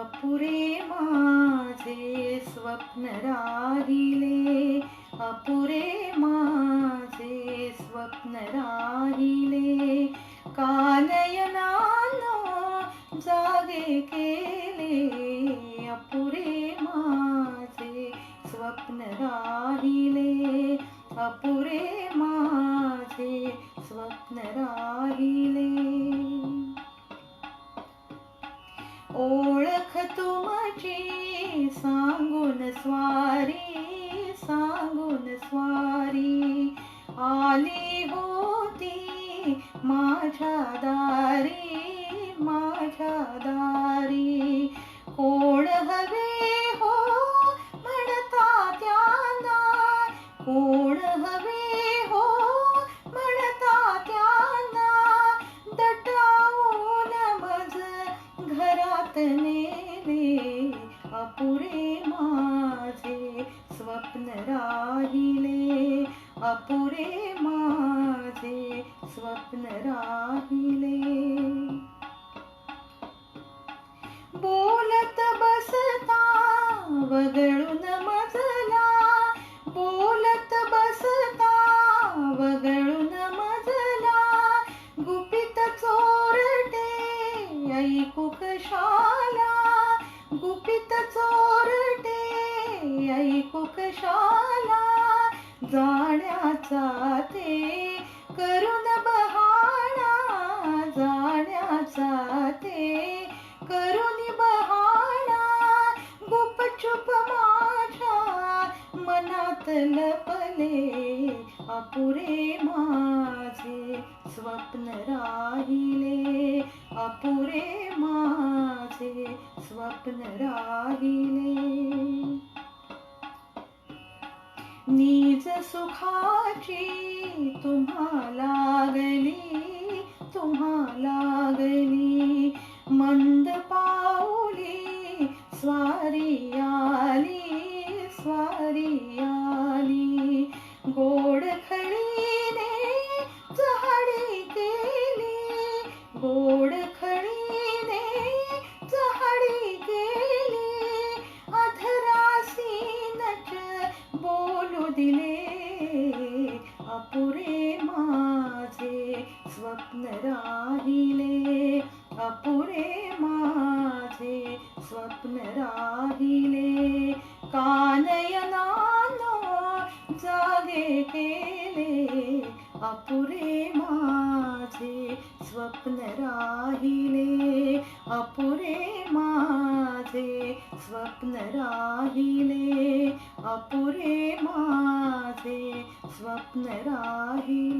अपुरे माझे स्वप्न राहिले. अपुरे माझे स्वप्न राहिले. कानयनानो जागे केले. अपुरे माझे स्वप्न राहिले. अपुरे माझे स्वप्न राहिले. ओ तुमची सांगून स्वारी सांगून स्वारी. आली होती माझ्या दारी माझ्या दारी. कोण हवे हो म्हणता त्यांना? कोण हवे हो म्हणता त्यांना? दटावून मज घरात नेले अपुरे माझे स्वप्न राहिले. अपुरे माझे स्वप्न राहिले. बोलत बसता वगळून मजला. बोलत बसता वगळून मजला. गुपित चोरटे ऐकू कशाला? गुपित चोरटे ऐकू कशाला जाण्याचा ते करून बहाणा जाण्याचा ते करून बहाणा. गुपचुप माझ्या मनात लपले अपुरे माझे स्वप्न राहिले अपुरे माझे स्वप्न राहिले नीज सुखाची तुम्हा लागली तुम्हा लागली. मंद पाऊली स्वारी आली स्वारी आली. गोड खळीने चहाडी केली गोड अपुरे माझे स्वप्न राहिले. अपुरे माझे स्वप्न राहिले. कानयनानो जागे केले. अपुरे माझे स्वप्न राहिले. अपुरे स्वप्न राहिले अपुरे माझे स्वप्न राहिले